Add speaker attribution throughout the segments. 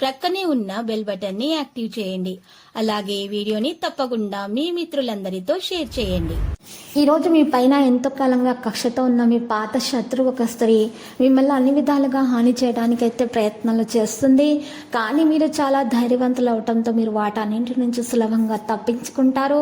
Speaker 1: ప్రక్కనే ఉన్న బెల్ బటన్ని యాక్టివ్ చేయండి. అలాగే వీడియోని తప్పకుండా మీ మిత్రులందరితో షేర్ చేయండి. ఈ రోజు మీ పైన ఎంతో కాలంగా కక్షతో ఉన్న మీ పాత శత్రువు ఒక స్త్రీ మిమ్మల్ని అన్ని విధాలుగా హాని చేయడానికి అయితే ప్రయత్నాలు చేస్తుంది. కానీ మీరు చాలా ధైర్యవంతులు అవటంతో మీరు వాటన్నింటి నుంచి సులభంగా తప్పించుకుంటారు.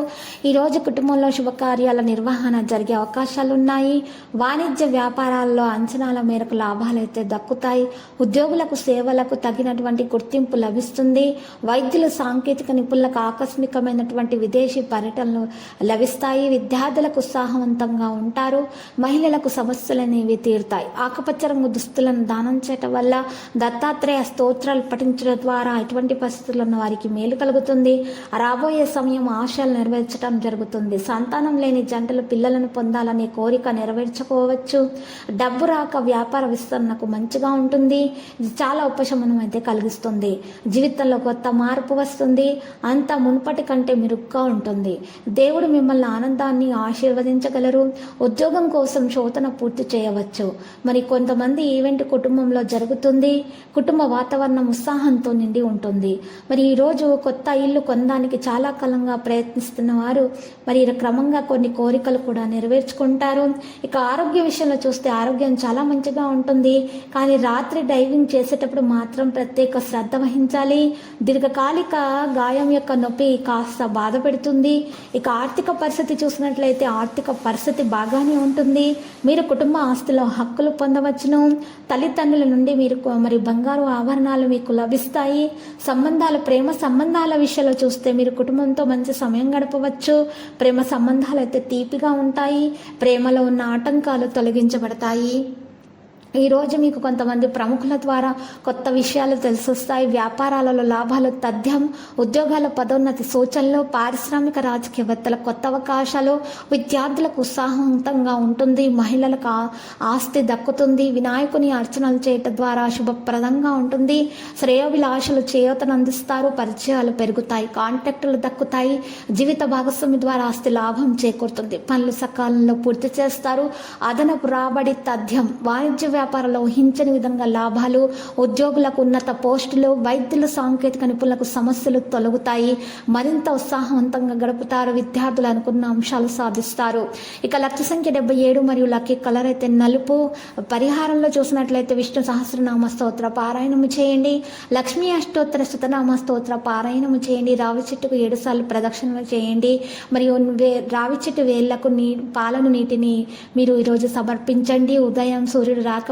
Speaker 1: ఈ రోజు కుటుంబంలో శుభకార్యాల నిర్వహణ జరిగే అవకాశాలు ఉన్నాయి. వాణిజ్య వ్యాపారాల్లో అంచనాల మేరకు లాభాలు అయితే దక్కుతాయి. ఉద్యోగులకు సేవలకు తగినటువంటి గుర్తింపు లభిస్తుంది. వైద్యులు సాంకేతిక నిపుణులకు ఆకస్మికమైనటువంటి విదేశీ పర్యటనలు లభిస్తాయి. విద్యార్థులకు ఉత్సాహవంతంగా ఉంటారు. మహిళలకు సమస్యలు అనేవి తీరుతాయి. ఆకుపచ్చ రంగు దుస్తులను దానం చేయటం వల్ల దత్తాత్రేయ స్తోత్రాలు పఠించడం ద్వారా ఎటువంటి పరిస్థితుల్లో ఉన్న వారికి మేలు కలుగుతుంది. రాబోయే సమయం ఆశలు నెరవేర్చడం జరుగుతుంది. సంతానం లేని జంటలు పిల్లలను పొందాలనే కోరిక నెరవేర్చుకోవచ్చు. డబ్బు రాక వ్యాపార విస్తరణకు మంచిగా ఉంటుంది. ఇది చాలా ఉపశమనం అయితే కలిగిస్తుంది. జీవితంలో కొత్త మార్పు వస్తుంది. అంత మునుపటి కంటే మెరుగ్గా ఉంటుంది. దేవుడు మిమ్మల్ని ఆనందాన్ని ఆశీర్వదించగలరు. ఉద్యోగం కోసం శోధన పూర్తి చేయవచ్చు. మరి కొంతమంది ఈవెంట్ కుటుంబంలో జరుగుతుంది. కుటుంబ వాతావరణం ఉత్సాహంతో నిండి ఉంటుంది. మరి ఈరోజు కొత్త ఇల్లు కొనడానికి చాలా కాలంగా ప్రయత్నిస్తున్న వారు మరి క్రమంగా కొన్ని కోరికలు కూడా నెరవేర్చుకుంటారు. ఇక ఆరోగ్య విషయంలో చూస్తే ఆరోగ్యం చాలా మంచిగా ఉంటుంది. కానీ రాత్రి డైవింగ్ చేసేటప్పుడు మాత్రం ప్రత్యేక శ్రద్ధ వహించాలి దీర్ఘకాలిక గాయం యొక్క నొప్పి కాస్త బాధ పెడుతుంది ఇక ఆర్థిక పరిస్థితి చూసినట్లయితే ఆర్థిక పరిస్థితి బాగానే ఉంటుంది. మీరు కుటుంబ ఆస్తిలో హక్కులు పొందవచ్చును. తల్లిదండ్రుల నుండి మీరు మరి బంగారు ఆభరణాలు మీకు లభిస్తాయి. సంబంధాలు ప్రేమ సంబంధాల విషయంలో చూస్తే మీరు కుటుంబంతో మంచి సమయం గడపవచ్చు. ప్రేమ సంబంధాలు అయితే తీపిగా ఉంటాయి. ప్రేమలో ఉన్న ఆటంకాలు తొలగించబడతాయి. ఈరోజు మీకు కొంతమంది ప్రముఖుల ద్వారా కొత్త విషయాలు తెలిసొస్తాయి. వ్యాపారాలలో లాభాలు తథ్యం ఉద్యోగాల పదోన్నతి సూచనలు పారిశ్రామిక రాజకీయవేత్తల కొత్త అవకాశాలు విద్యార్థులకు ఉత్సాహవంతంగా ఉంటుంది మహిళలకు ఆస్తి దక్కుతుంది వినాయకుని అర్చనలు చేయటం ద్వారా శుభప్రదంగా ఉంటుంది. శ్రేయోభిలాషలు చేయూతను అందిస్తారు పరిచయాలు పెరుగుతాయి కాంటాక్టులు దక్కుతాయి జీవిత భాగస్వామి ద్వారా ఆస్తి లాభం చేకూరుతుంది. పనులు సకాలంలో పూర్తి చేస్తారు. అదనపు రాబడి తథ్యం వాణిజ్య వ్యాపారంలో ఊహించని విధంగా లాభాలు ఉద్యోగులకు ఉన్నత పోస్టులు వైద్యుల సాంకేతిక నిపుణులకు సమస్యలు తొలగుతాయి. మరింత ఉత్సాహవంతంగా గడుపుతారు విద్యార్థులు అనుకున్న అంశాలు సాధిస్తారు. ఇక లక్ష సంఖ్య డెబ్బై ఏడు మరియు లక్కీ కలర్ అయితే నలుపు. పరిహారంలో చూసినట్లయితే విష్ణు సహస్రనామ స్తోత్ర పారాయణము చేయండి. లక్ష్మీ అష్టోత్తర శతనామ స్తోత్ర పారాయణము చేయండి. రావి చెట్టుకు ఏడు సార్లు ప్రదక్షిణలు చేయండి. మరియు వే- రావి చెట్టు వేళ్ళకు నీ పాలను నీటిని మీరు ఈరోజు సమర్పించండి. ఉదయం సూర్యుడు రాక